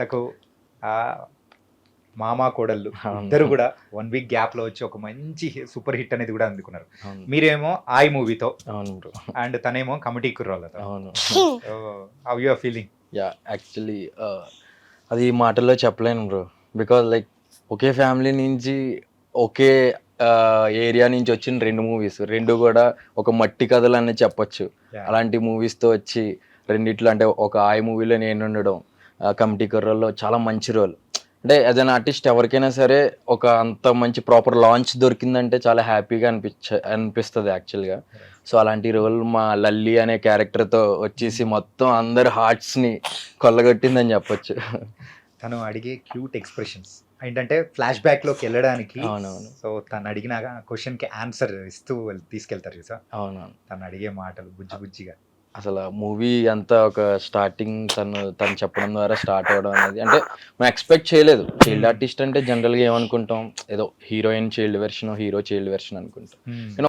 తకు ఆ మామ కోడళ్ళు. ఇద్దరు కూడా వన్ వీక్ గ్యాప్లో వచ్చి ఒక మంచి సూపర్ హిట్ అనేది కూడా అందుకున్నారు. మీరేమో ఆయి మూవీతో అవును బ్రో. అండ్ తనేమో కమిటీ కుర్రోళ్ళతో. అవును. How. You are feeling yeah actually అది మాటల్లో చెప్పలేను బ్రో. బికాజ్ లైక్ ఒకే ఫ్యామిలీ నుంచి ఒకే ఏరియా నుంచి వచ్చిన రెండు మూవీస్. రెండు కూడా ఒక మట్టి కథలు అని చెప్పొచ్చు అలాంటి మూవీస్తో వచ్చి రెండిట్లో అంటే ఒక ఆయ మూవీలో నేను ఉండడం కమిటీ కర్రల్లో చాలా మంచి రోల్. అంటే యాజ్ అన్ ఆర్టిస్ట్ ఎవరికైనా సరే ఒక అంత మంచి ప్రాపర్ లాంచ్ దొరికిందంటే చాలా హ్యాపీగా అనిపించ అనిపిస్తుంది యాక్చువల్గా సో అలాంటి రోల్ మా లల్లి అనే క్యారెక్టర్తో వచ్చేసి మొత్తం అందరి హార్ట్స్ని కొల్లగొట్టిందని చెప్పొచ్చు. తను అడిగే క్యూట్ ఎక్స్ప్రెషన్స్ ఏంటంటే ఫ్లాష్ బ్యాక్లోకి వెళ్ళడానికి అవునవును. సో తను అడిగిన క్వశ్చన్కి ఆన్సర్ ఇస్తూ తీసుకెళ్తారు చూసా? అవునవును. తను అడిగే మాటలు బుజ్జి బుజ్జిగా. అసలు మూవీ అంతా ఒక స్టార్టింగ్ తను తను చెప్పడం ద్వారా స్టార్ట్ అవ్వడం అనేది అంటే మేము ఎక్స్పెక్ట్ చేయలేదు. చైల్డ్ ఆర్టిస్ట్ అంటే జనరల్గా ఏమనుకుంటాం? ఏదో heroine child version hero child version అనుకుంటాం.